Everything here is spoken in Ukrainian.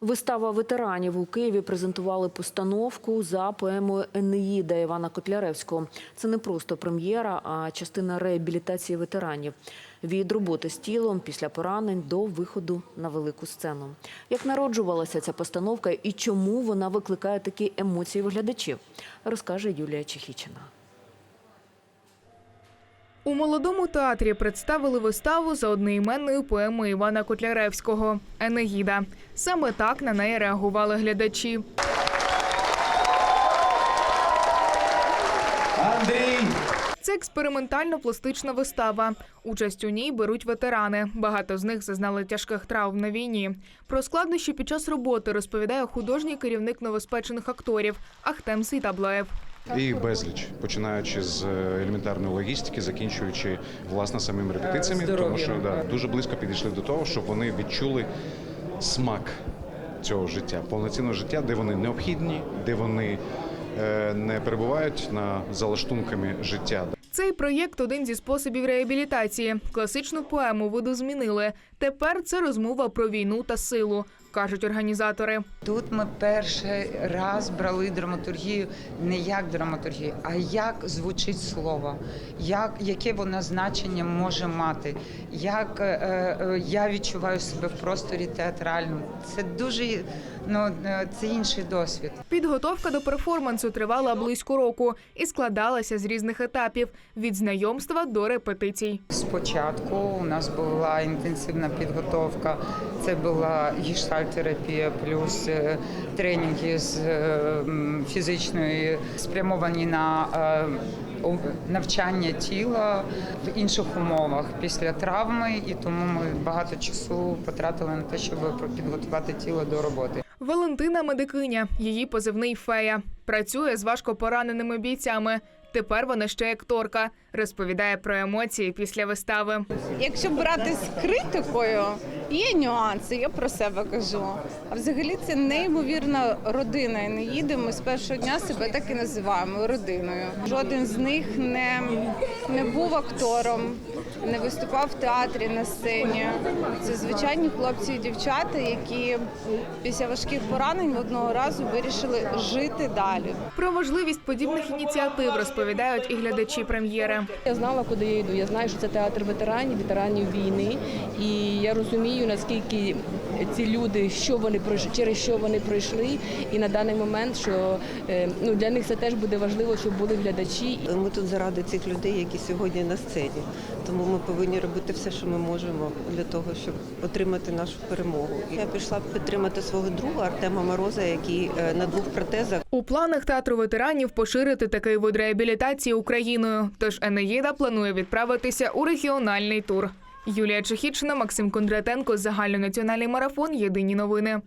Вистава ветеранів у Києві презентували постановку за поемою Енеїда Івана Котляревського. Це не просто прем'єра, а частина реабілітації ветеранів від роботи з тілом після поранень до виходу на велику сцену. Як народжувалася ця постановка і чому вона викликає такі емоції у глядачів, розкаже Юлія Чехічина. У молодому театрі представили виставу за одноіменною поемою Івана Котляревського Енегіда. Саме так на неї реагували глядачі. Андрій! Це експериментально-пластична вистава. Участь у ній беруть ветерани. Багато з них зазнали тяжких травм на війні. Про складнощі під час роботи розповідає художній керівник новоспечених акторів Ахтем Сейтаблаєв. І їх безліч, починаючи з е, елементарної логістики, закінчуючи власне самими репетиціями, тому що да, дуже близько підійшли до того, щоб вони відчули смак цього життя, повноцінного життя, де вони необхідні, де вони е, не перебувають на залаштунками життя. Цей проєкт один зі способів реабілітації. Класичну поему видозмінили. Тепер це розмова про війну та силу, кажуть організатори. Тут ми перший раз брали драматургію не як драматургію, а як звучить слово, як, яке воно значення може мати, як е, е, я відчуваю себе в просторі театральному. Це дуже ну, е, це інший досвід. Підготовка до перформансу тривала близько року і складалася з різних етапів від знайомства до репетицій. Спочатку у нас була інтенсивна підготовка. Це була гештальтерапія, плюс е, тренінги з е, фізичної спрямовані на навчання тіла в інших умовах після травми, і тому ми багато часу потратили на те, щоб підготувати тіло до роботи. Валентина медикиня, її позивний фея. Працює з важко пораненими бійцями. Тепер вона ще акторка. Розповідає про емоції після вистави. Якщо брати з критикою, є нюанси, я про себе кажу. А взагалі це неймовірна родина. І не їдемо з першого дня себе так і називаємо родиною. Жоден з них не, не був актором, не виступав в театрі на сцені. Це звичайні хлопці і дівчата, які після важких поранень одного разу вирішили жити далі. Про важливість подібних ініціатив розповідають і глядачі прем'єри. Я знала, куди я йду. Я знаю, що це театр ветеранів, ветеранів війни. І я розумію, наскільки ці люди, що вони пройшли, через що вони пройшли. І на даний момент, що е, ну для них це теж буде важливо, щоб були глядачі. Ми тут заради цих людей, які сьогодні на сцені. Тому ми повинні робити все, що ми можемо для того, щоб отримати нашу перемогу. Я пішла підтримати свого друга Артема Мороза, який е, на двох протезах. У планах театру ветеранів поширити такий вид реабілітації Україною. Тож Енеїда планує відправитися у регіональний тур. Юлія Чехічна, Максим Кондратенко, загальнонаціональний марафон. Єдині новини.